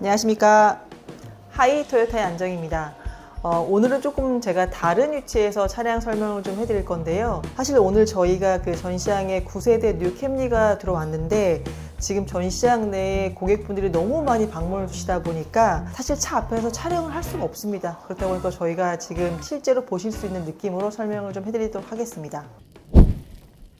안녕하십니까. 하이 토요타의 안정입니다. 어, 오늘은 조금 제가 다른 위치에서 차량 설명을 좀 해드릴 건데요. 사실 오늘 저희가 그 전시장에 9세대 뉴 캠리가 들어왔는데 지금 전시장 내에 고객분들이 너무 많이 방문을 주시다 보니까 사실 차 앞에서 촬영을 할 수가 없습니다. 그렇다 보니까 저희가 지금 실제로 보실 수 있는 느낌으로 설명을 좀 해드리도록 하겠습니다.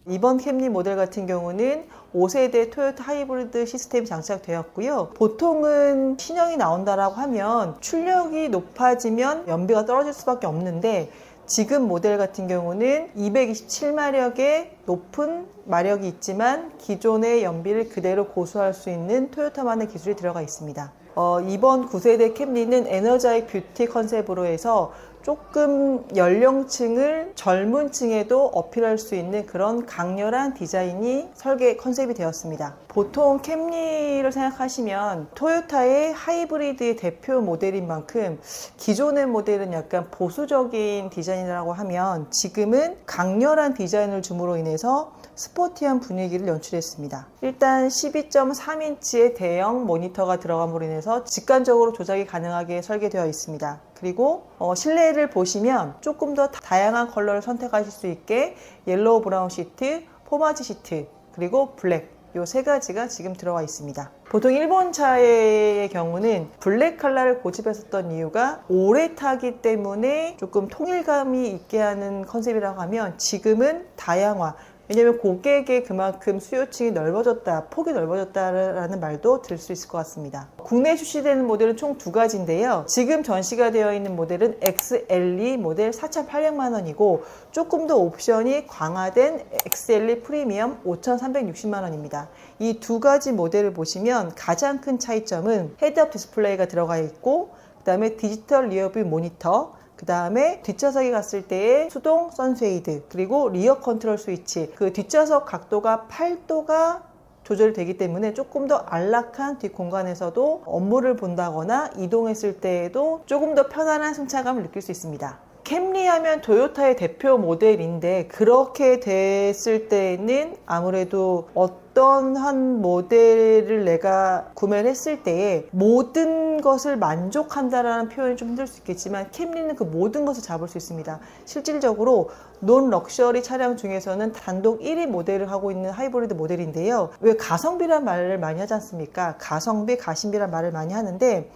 이번 캠리 모델 같은 경우는 5세대 토요타 하이브리드 시스템이 장착되었고요. 보통은 신형이 나온다라고 하면 출력이 높아지면 연비가 떨어질 수밖에 없는데 지금 모델 같은 경우는 227마력의 높은 마력이 있지만 기존의 연비를 그대로 고수할 수 있는 토요타만의 기술이 들어가 있습니다. 어, 이번 9세대 캠리는 에너자이 뷰티 컨셉으로 해서 조금 연령층을 젊은 층에도 어필할 수 있는 그런 강렬한 디자인이 설계 컨셉이 되었습니다. 보통 캠리를 생각하시면 토요타의 하이브리드의 대표 모델인 만큼 기존의 모델은 약간 보수적인 디자인이라고 하면 지금은 강렬한 디자인을 줌으로 인해서 스포티한 분위기를 연출했습니다. 일단 12.3인치의 대형 모니터가 들어감으로 인해서 직관적으로 조작이 가능하게 설계되어 있습니다. 그리고 어, 실내를 보시면 조금 더 다양한 컬러를 선택하실 수 있게 옐로우 브라운 시트, 포마지 시트, 그리고 블랙 요 세 가지가 지금 들어와 있습니다. 보통 일본 차의 경우는 블랙 컬러를 고집했었던 이유가 오래 타기 때문에 조금 통일감이 있게 하는 컨셉이라고 하면 지금은 다양화 왜냐하면 고객의 그만큼 수요층이 넓어졌다, 폭이 넓어졌다라는 말도 들 수 있을 것 같습니다. 국내에 출시되는 모델은 총 두 가지인데요. 지금 전시가 되어 있는 모델은 XLE 모델 4,800만 원이고 조금 더 옵션이 강화된 XLE 프리미엄 5,360만 원입니다. 이 두 가지 모델을 보시면 가장 큰 차이점은 헤드업 디스플레이가 들어가 있고 그 다음에 디지털 리어뷰 모니터 그 다음에 뒷좌석에 갔을 때의 수동 선쉐이드 그리고 리어 컨트롤 스위치 그 뒷좌석 각도가 8도가 조절이 되기 때문에 조금 더 안락한 뒷공간에서도 업무를 본다거나 이동했을 때에도 조금 더 편안한 승차감을 느낄 수 있습니다. 캠리 하면 토요타의 대표 모델인데 그렇게 됐을 때는 아무래도 어떤 한 모델을 내가 구매를 했을 때에 모든 것을 만족한다라는 표현이 좀 힘들 수 있겠지만 캠리는 그 모든 것을 잡을 수 있습니다. 실질적으로 논 럭셔리 차량 중에서는 단독 1위 모델을 하고 있는 하이브리드 모델인데요. 왜 가성비란 말을 많이 하지 않습니까? 가성비, 가심비란 말을 많이 하는데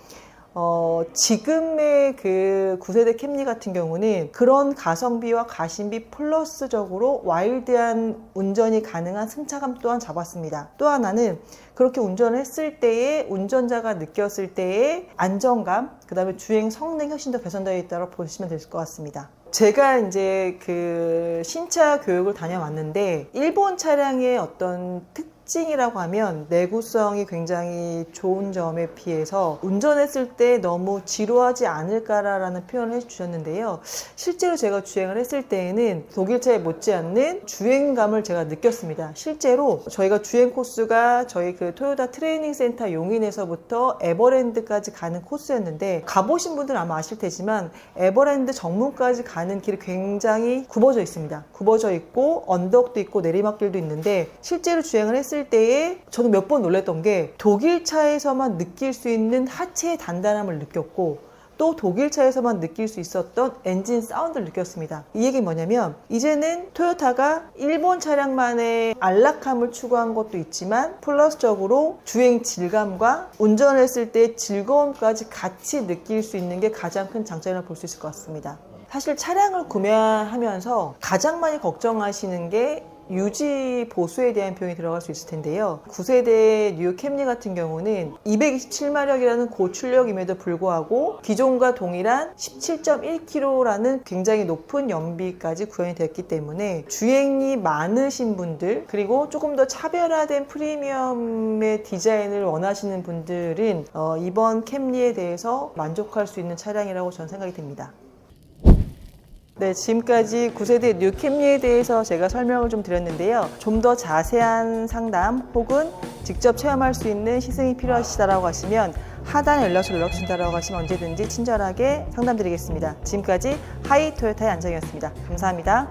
어, 지금의 그 9세대 캠리 같은 경우는 그런 가성비와 가심비 플러스적으로 와일드한 운전이 가능한 승차감 또한 잡았습니다. 또 하나는 그렇게 운전을 했을 때에 운전자가 느꼈을 때의 안정감, 그 다음에 주행 성능이 훨씬 더 개선되어 있다고 보시면 될 것 같습니다. 제가 이제 그 신차 교육을 다녀왔는데 일본 차량의 어떤 특 징이라고 하면 내구성이 굉장히 좋은 점에 비해서 운전했을 때 너무 지루하지 않을까라는 표현을 해주셨는데요. 실제로 제가 주행을 했을 때에는 독일차에 못지않는 주행감을 제가 느꼈습니다. 실제로 저희가 주행 코스가 저희 그 토요타 트레이닝 센터 용인에서부터 에버랜드까지 가는 코스였는데 가보신 분들은 아마 아실 테지만 에버랜드 정문까지 가는 길이 굉장히 굽어져 있습니다. 굽어져 있고 언덕도 있고 내리막길도 있는데 실제로 주행을 했을 때에 저는 몇 번 놀랬던 게 독일 차에서만 느낄 수 있는 하체의 단단함을 느꼈고 또 독일 차에서만 느낄 수 있었던 엔진 사운드를 느꼈습니다. 이 얘기 뭐냐면 이제는 토요타가 일본 차량만의 안락함을 추구한 것도 있지만 플러스적으로 주행 질감과 운전을 했을 때 즐거움까지 같이 느낄 수 있는 게 가장 큰 장점이라고 볼 수 있을 것 같습니다. 사실 차량을 구매하면서 가장 많이 걱정하시는 게 유지 보수에 대한 비용이 들어갈 수 있을 텐데요. 9세대 뉴 캠리 같은 경우는 227마력이라는 고출력임에도 불구하고 기존과 동일한 17.1km라는 굉장히 높은 연비까지 구현이 됐기 때문에 주행이 많으신 분들 그리고 조금 더 차별화된 프리미엄의 디자인을 원하시는 분들은 어, 이번 캠리에 대해서 만족할 수 있는 차량이라고 저는 생각이 듭니다. 네, 지금까지 9세대 뉴 캠리에 대해서 제가 설명을 좀 드렸는데요. 좀 더 자세한 상담 혹은 직접 체험할 수 있는 시승이 필요하시다라고 하시면 하단에 연락처를 연락 주신다라고 하시면 언제든지 친절하게 상담드리겠습니다. 지금까지 하이 토요타의 안정이었습니다. 감사합니다.